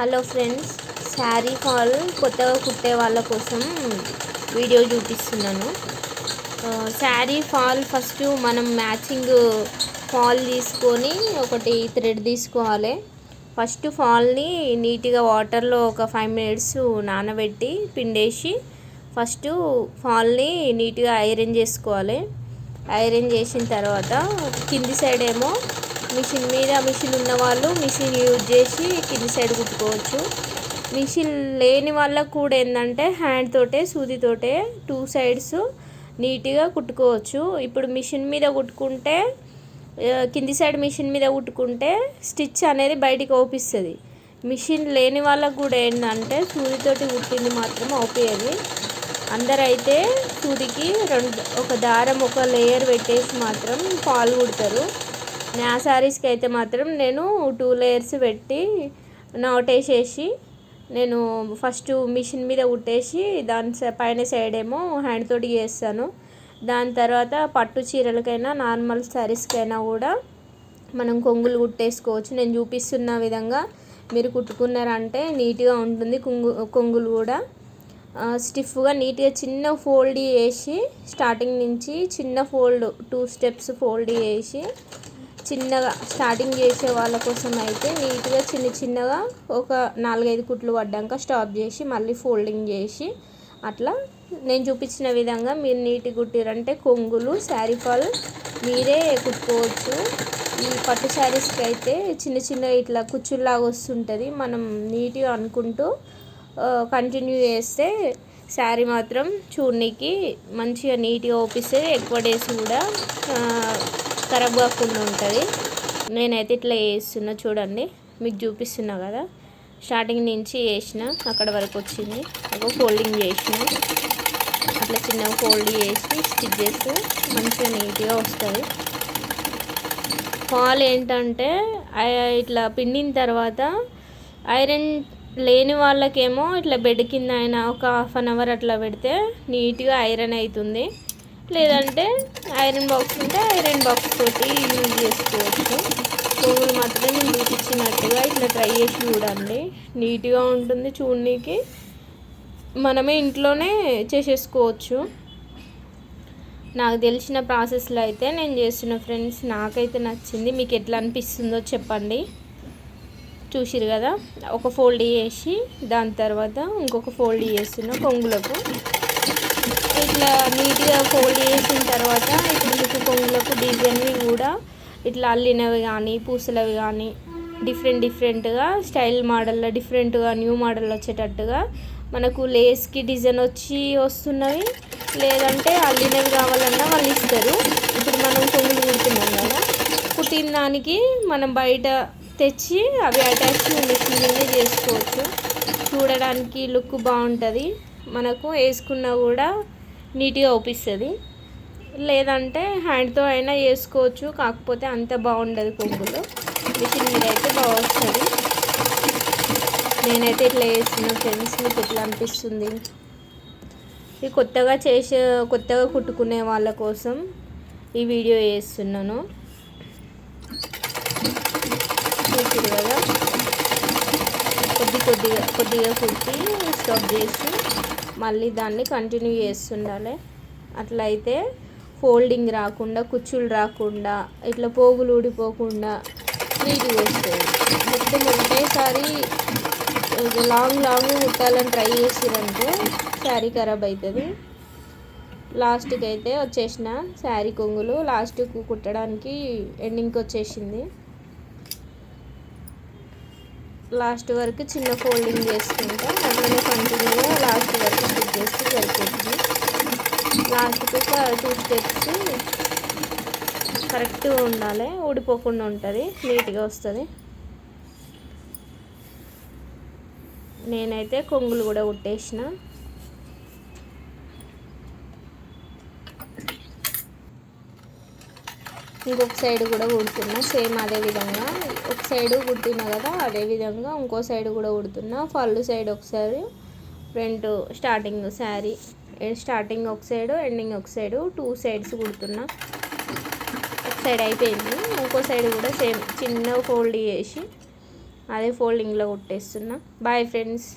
Hello friends sari fall కొత్తగా కుట్టే వాళ్ళ కోసం వీడియో చూపిస్తున్నాను. శారీ ఫాల్ ఫస్ట్ మనం మ్యాచింగ్ ఫాల్ తీసుకొని ఒకటి థ్రెడ్ తీసుకోవాలి. ఫస్ట్ ఫాల్ని నీట్గా వాటర్లో ఒక ఫైవ్ మినిట్స్ నానబెట్టి పిండేసి ఫస్ట్ ఫాల్ని నీట్గా ఐరన్ చేసుకోవాలి. ఐరన్ చేసిన తర్వాత కింది సైడ్ ఏమో మిషన్ మీద మిషన్ ఉన్న వాళ్ళు మిషన్ యూజ్ చేసి కింది సైడ్ కుట్టుకోవచ్చు మిషన్ లేని వాళ్ళకు కూడా ఏంటంటే హ్యాండ్ తోటే సూదితోటే టూ సైడ్స్ నీట్గా కుట్టుకోవచ్చు. ఇప్పుడు మిషన్ మీద కుట్టుకుంటే కింది సైడ్ మిషన్ మీద కుట్టుకుంటే స్టిచ్ అనేది బయటికి ఓపిస్తుంది. మిషన్ లేని వాళ్ళకు కూడా ఏంటంటే సూదితోటి కుట్టింది మాత్రం ఓపేది అందరైతే సూదికి రెండు ఒక దారం ఒక లేయర్ పెట్టేసి మాత్రం పాలు కుడతారు. నా శారీస్కి అయితే మాత్రం నేను టూ లేయర్స్ పెట్టి నాటేసేసి నేను ఫస్ట్ మిషన్ మీద కుట్టేసి దాని సై- పైన సైడ్ ఏమో హ్యాండ్ తోటి చేస్తాను. దాని తర్వాత పట్టు చీరలకైనా నార్మల్ శారీస్కైనా కూడా మనం కొంగులు కుట్టేసుకోవచ్చు. నేను చూపిస్తున్న విధంగా మీరు కుట్టుకున్నారంటే నీట్గా ఉంటుంది కొంగు కొంగులు కూడా. స్టిఫ్గా నీట్గా చిన్న ఫోల్డ్ చేసి స్టార్టింగ్ నుంచి చిన్న ఫోల్డ్ టూ స్టెప్స్ ఫోల్డ్ చేసి చిన్నగా స్టార్టింగ్ చేసే వాళ్ళ కోసం అయితే నీట్గా చిన్న చిన్నగా ఒక నాలుగైదు కుట్లు పడ్డాక స్టాప్ చేసి మళ్ళీ ఫోల్డింగ్ చేసి అట్లా నేను చూపించిన విధంగా మీరు నీట్గా కుట్టిరంటే కొంగులు శారీ ఫాల్ మీరే కుట్టుకోవచ్చు. ఈ పట్టు శారీస్కి అయితే చిన్న చిన్న ఇట్లా కుచ్చుల్లాగా వస్తుంటుంది. మనం నీట్గా అనుకుంటూ కంటిన్యూ చేస్తే శారీ మాత్రం చూడనీకి మంచిగా నీట్గా ఓపిస్తే ఎక్కువ డేస్ కూడా ఖరాబ్ కాకుండా ఉంటుంది. నేనైతే ఇట్లా వేస్తున్నా చూడండి. మీకు చూపిస్తున్నా కదా. స్టార్టింగ్ నుంచి వేసిన అక్కడ వరకు వచ్చింది. ఒక ఫోల్డింగ్ చేసిన. అట్లా చిన్న ఫోల్డ్ చేసి స్టిచ్ చేస్తే మంచిగా నీట్గా వస్తుంది. ఫాల్ ఏంటంటే ఇట్లా పిండిన తర్వాత ఐరన్ లేని వాళ్ళకేమో ఇట్లా బెడ్ కింద అయినా ఒక హాఫ్ అన్ అవర్ అట్లా పెడితే నీట్గా ఐరన్ అవుతుంది లేదంటే ఐరన్ బాక్స్ ఉంటే ఐరన్ బాక్స్ తోటి యూజ్ చేసుకోవచ్చు. పువ్వులు మాత్రమే నేను చూపించినట్టుగా ఇట్లా ట్రై చేసి చూడండి. నీట్గా ఉంటుంది చూడనీకి. మనమే ఇంట్లోనే చేసేసుకోవచ్చు. నాకు తెలిసిన ప్రాసెస్లో అయితే నేను చేస్తున్న ఫ్రెండ్స్ నాకైతే నచ్చింది. మీకు ఎట్లా అనిపిస్తుందో చెప్పండి. చూసిరు కదా? ఒక ఫోల్డ్ చేసి దాని తర్వాత ఇంకొక ఫోల్డ్ చేస్తున్న కొంగులకు. నీట్గా ఫోల్డ్ చేసిన తర్వాత ఇప్పుడు మీకు కొంగులకు డిజైన్వి కూడా ఇట్లా అల్లినవి కానీ పూసలవి కానీ డిఫరెంట్ డిఫరెంట్గా స్టైల్ మోడల్లో డిఫరెంట్గా న్యూ మోడల్ వచ్చేటట్టుగా మనకు లేస్కి డిజైన్ వచ్చి వస్తున్నవి. లేదంటే అల్లినవి కావాలన్నా వాళ్ళు ఇస్తారు. ఇప్పుడు మనం కొంగులు కుడుతున్నాం కదా కుట్టిన దానికి మనం బయట తెచ్చి అవి అటాచ్ మిషన్ చేసుకోవచ్చు. చూడడానికి లుక్ బాగుంటుంది. మనకు వేసుకున్నా కూడా నీట్గా అవుపిస్తుంది లేదంటే హ్యాండ్తో అయినా వేసుకోవచ్చు కాకపోతే అంత బాగుండదు కొంగులు మిషన్ మీద అయితే బాగా వస్తుంది. నేనైతే ఇట్లా వేస్తున్నా ఫ్రెండ్స్ మీకు ఎట్లా అనిపిస్తుంది? ఇది కొత్తగా చేసే కొత్తగా కుట్టుకునే వాళ్ళ కోసం ఈ వీడియో చేస్తున్నాను. చూసారు కదా కొద్ది కొద్దిగా కొద్దిగా కుట్టి స్టాప్ చేసి మళ్ళీ దాన్ని కంటిన్యూ చేస్తుండాలి. అట్లా అయితే ఫోల్డింగ్ రాకుండా కుచ్చులు రాకుండా ఇట్లా పోగులు ఊడిపోకుండా నీట్గా వస్తుంది మొత్తం ఒకేసారి లాంగ్ లాంగ్ కుట్టాలని ట్రై చేసిరంటే శారీ ఖరాబ్ అవుతుంది లాస్ట్కి అయితే వచ్చేసిన శారీ కొంగులు లాస్ట్కు కుట్టడానికి ఎండింగ్కి వచ్చేసింది. లాస్ట్ వరకు చిన్న ఫోల్డింగ్ చేసుకుంటా అట్లనే కంటిన్యూగా లాస్ట్ వరకు స్టిచ్ చేస్తే సరిపోతుంది. లాస్ట్కి ఒక టూ స్టెప్స్ కరెక్ట్గా ఉండాలి. ఊడిపోకుండా ఉంటుంది. నీట్గా వస్తుంది. నేనైతే కొంగులు కూడా కుట్టేసిన. ఇంకొక సైడ్ కూడా కుడుతున్నా సేమ్ అదే విధంగా. ఒక సైడ్ కుట్టినా కదా అదే విధంగా ఇంకో సైడ్ కూడా కుడుతున్నా ఫల్ సైడ్ ఒకసారి ఫ్రంట్ స్టార్టింగ్ శారీ స్టార్టింగ్ ఒక సైడ్ ఎండింగ్ ఒక సైడ్ టూ సైడ్స్ కుడుతున్నా ఒక సైడ్ అయిపోయింది. ఇంకో సైడ్ కూడా సేమ్ చిన్న ఫోల్డ్ చేసి అదే ఫోల్డింగ్లో కుట్టేస్తున్నా. Bye friends.